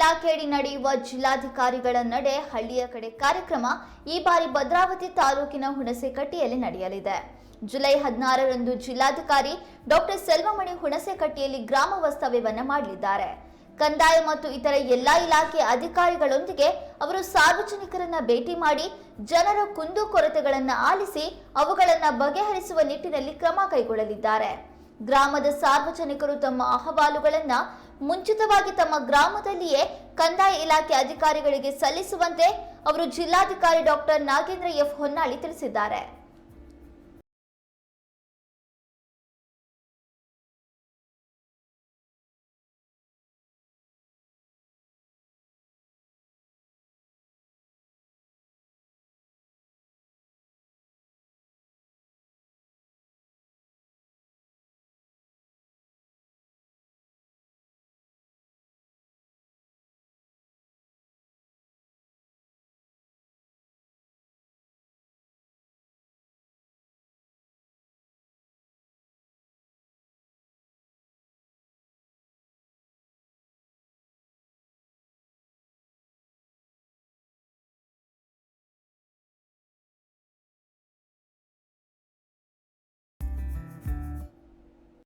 ಇಲಾಖೆಯಡಿ ನಡೆಯುವ ಜಿಲ್ಲಾಧಿಕಾರಿಗಳ ನಡೆ ಹಳ್ಳಿಯ ಕಡೆ ಕಾರ್ಯಕ್ರಮ ಈ ಬಾರಿ ಭದ್ರಾವತಿ ತಾಲೂಕಿನ ಹುಣಸೆಕಟ್ಟಿಯಲ್ಲಿ ನಡೆಯಲಿದೆ. ಜುಲೈ ಹದಿನಾರರಂದು ಜಿಲ್ಲಾಧಿಕಾರಿ ಡಾಕ್ಟರ್ ಸೆಲ್ವಮಣಿ ಹುಣಸೆಕಟ್ಟಿಯಲ್ಲಿ ಗ್ರಾಮ ವಾಸ್ತವ್ಯವನ್ನು ಮಾಡಲಿದ್ದಾರೆ. ಕಂದಾಯ ಮತ್ತು ಇತರ ಎಲ್ಲಾ ಇಲಾಖೆ ಅಧಿಕಾರಿಗಳೊಂದಿಗೆ ಅವರು ಸಾರ್ವಜನಿಕರನ್ನ ಭೇಟಿ ಮಾಡಿ ಜನರ ಕುಂದುಕೊರತೆಗಳನ್ನ ಆಲಿಸಿ ಅವುಗಳನ್ನು ಬಗೆಹರಿಸುವ ನಿಟ್ಟಿನಲ್ಲಿ ಕ್ರಮ ಕೈಗೊಳ್ಳಲಿದ್ದಾರೆ. ಗ್ರಾಮದ ಸಾರ್ವಜನಿಕರು ತಮ್ಮ ಅಹವಾಲುಗಳನ್ನು ಮುಂಚಿತವಾಗಿ ತಮ್ಮ ಗ್ರಾಮದಲ್ಲಿಯೇ ಕಂದಾಯ ಇಲಾಖೆ ಅಧಿಕಾರಿಗಳಿಗೆ ಸಲ್ಲಿಸುವಂತೆ ಅವರು ಜಿಲ್ಲಾಧಿಕಾರಿ ಡಾಕ್ಟರ್ ನಾಗೇಂದ್ರ ಎಫ್ ಹೊನ್ನಾಳಿ ತಿಳಿಸಿದ್ದಾರೆ.